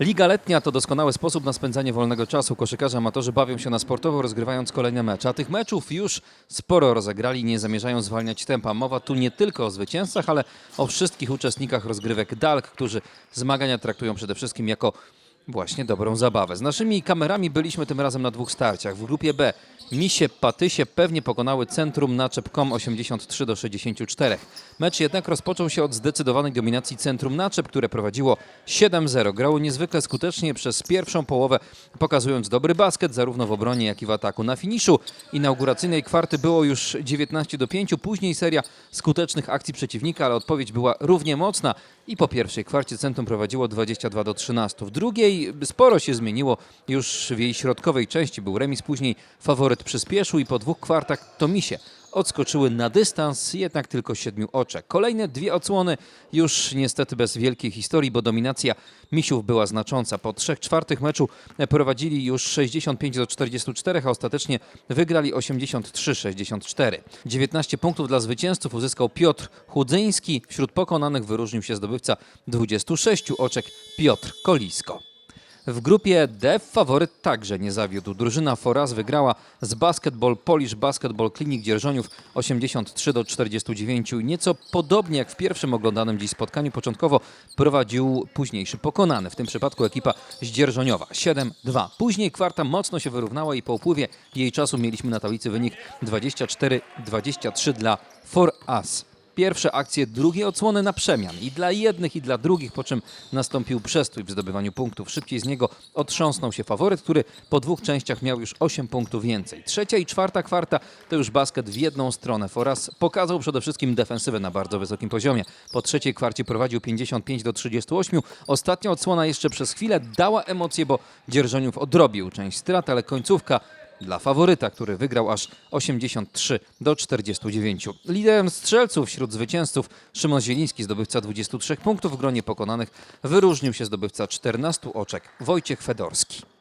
Liga letnia to doskonały sposób na spędzanie wolnego czasu. Koszykarze amatorzy bawią się na sportowo, rozgrywając kolejne mecze. A tych meczów już sporo rozegrali, nie zamierzają zwalniać tempa. Mowa tu nie tylko o zwycięzcach, ale o wszystkich uczestnikach rozgrywek DALK, którzy zmagania traktują przede wszystkim jako właśnie dobrą zabawę. Z naszymi kamerami byliśmy tym razem na dwóch starciach. W grupie B Misie Patysie pewnie pokonały centrum naczep.com 83 do 64. Mecz jednak rozpoczął się od zdecydowanej dominacji centrum naczep, które prowadziło 7-0. Grało niezwykle skutecznie przez pierwszą połowę, pokazując dobry basket zarówno w obronie, jak i w ataku. Na finiszu inauguracyjnej kwarty było już 19 do 5. Później seria skutecznych akcji przeciwnika, ale odpowiedź była równie mocna i po pierwszej kwarcie centrum prowadziło 22 do 13. W drugiej sporo się zmieniło już w jej środkowej części. Był remis, później faworyt przyspieszył i po dwóch kwartach to misie odskoczyły na dystans, jednak tylko siedmiu oczek. Kolejne dwie odsłony już niestety bez wielkiej historii, bo dominacja misiów była znacząca. Po trzech czwartych meczu prowadzili już 65 do 44, a ostatecznie wygrali 83-64. 19 punktów dla zwycięzców uzyskał Piotr Chudzyński. Wśród pokonanych wyróżnił się zdobywca 26 oczek Piotr Kolisko. W grupie D faworyt także nie zawiódł. Drużyna Foraz wygrała z Basketball Polish Basketball Clinic Dzierżoniów 83 do 49. Nieco podobnie jak w pierwszym oglądanym dziś spotkaniu początkowo prowadził późniejszy pokonany, w tym przypadku ekipa z Dzierżoniowa 7-2. Później kwarta mocno się wyrównała i po upływie jej czasu mieliśmy na tablicy wynik 24-23 dla For Us pierwsze akcje drugiej odsłony na przemian i dla jednych i dla drugich, po czym nastąpił przestój w zdobywaniu punktów. Szybciej z niego otrząsnął się faworyt, który po dwóch częściach miał już 8 punktów więcej. Trzecia i czwarta kwarta to już basket w jedną stronę. Foras pokazał przede wszystkim defensywę na bardzo wysokim poziomie. Po trzeciej kwarcie prowadził 55 do 38. Ostatnia odsłona jeszcze przez chwilę dała emocje, bo Dzierżoniów odrobił część strat, ale końcówka dla faworyta, który wygrał aż 83 do 49. Liderem strzelców wśród zwycięzców Szymon Zieliński, zdobywca 23 punktów w gronie pokonanych, wyróżnił się zdobywca 14 oczek Wojciech Fedorski.